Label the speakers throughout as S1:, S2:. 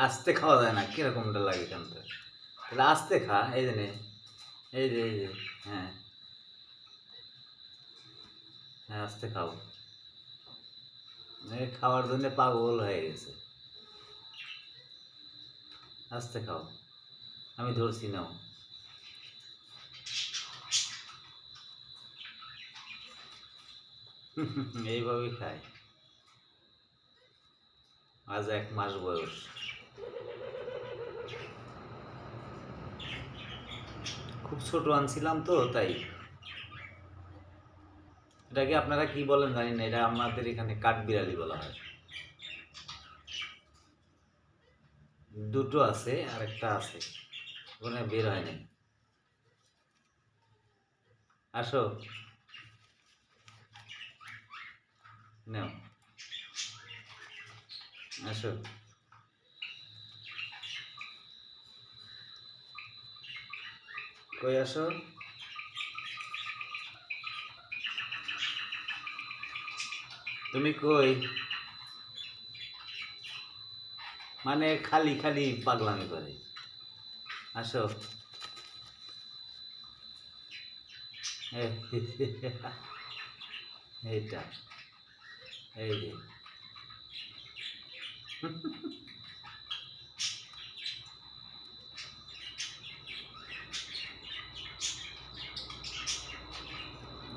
S1: আস্তে খাওয়া যায় না কিরকমটা লাগে কিন্তু তাহলে আস্তে খা, এই যে এই যে এই যে হ্যাঁ। হ্যাঁ আস্তে খাও। এই খাওয়ার জন্য পাগল হয়ে গেছে। আস্তে খাও, আমি ধরছি, নাও। এইভাবেই খায়। আজ এক মাস বয়স। ছোট আনছিলাম তো, তাই। এটাকে আপনারা কি বলেন জানি না, এটা আমাদের এখানে কাঠবিড়ালি বলা হয়। দুটো আছে আর একটা আছে। ওখানে বের হয় নাই। আসো। নাও। আসো। কই আসো তুমি কই? মানে খালি খালি পাগলামি করে। আসো। এইটা। এই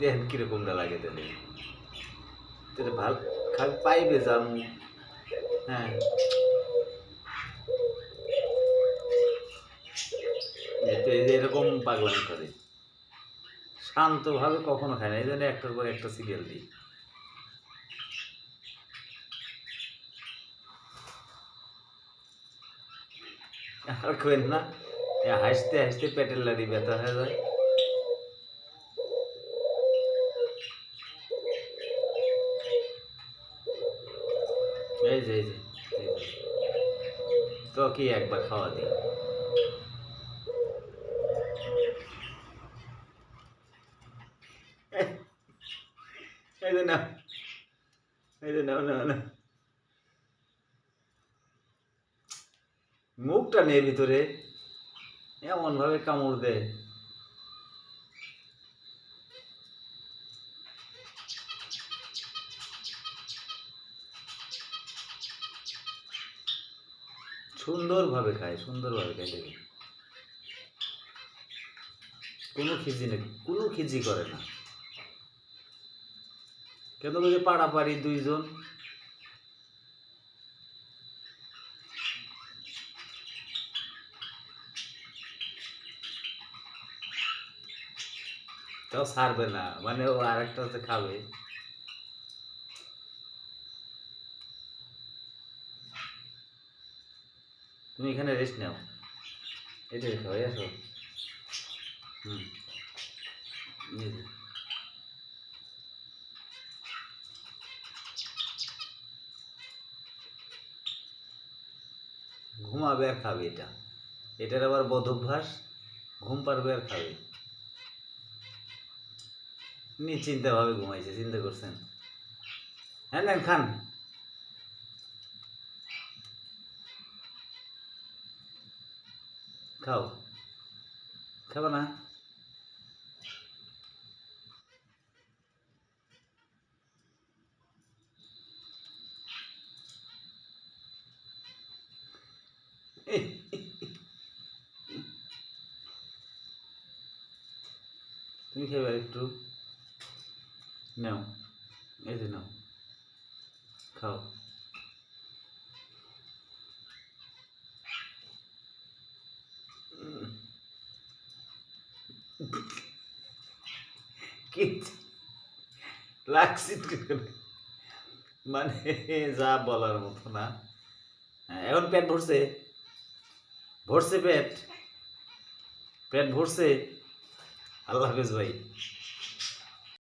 S1: দেখেন কিরকমটা লাগে তাহলে? তাহলে ভালো খালি পাইবে যাম হ্যাঁ। এতে এরকম পাগলামি করে। শান্তভাবে কখনো খায় না। এই জন্য একটার পর একটা সিরিয়াল দিই। আর কেন না হাসতে হাসতে পেটের লাড়ি ব্যথা হয়ে যায়। যে যে তো কি একবার খাওয়া দিই। এই যে নাও। নাও মুখটা নেই ভিতরে। এমন ভাবে কামড় দেয় সুন্দরভাবে খায় সুন্দরভাবে খায় দেখে কোনো খিজি নেই, কোনো খিজি করে না। কেন যে পাড়াপাড়ি দুইজন? তাও ছাড়বে না মানে ও আরেকটা হচ্ছে খাবে। তুমি এখানে রেস্ট নাও। এটা খাও এই আসো। হুম। ঘুমাবে আর খাবে এটা। এটার আবার বদ অভ্যাস ঘুম পারবে আর খাবে। নিশ্চিন্তভাবে ঘুমাইছে, চিন্তা করছেন। হ্যাঁ খান। খাও খাবে না তুমি খাবে আর একটু নাও এই যে নাও খাও লাগছে মানে যা বলার মতো না। হ্যাঁ, এখন পেট ভরছে। ভরছে পেট। পেট ভরছে। আল্লাহ হাফিজ ভাই।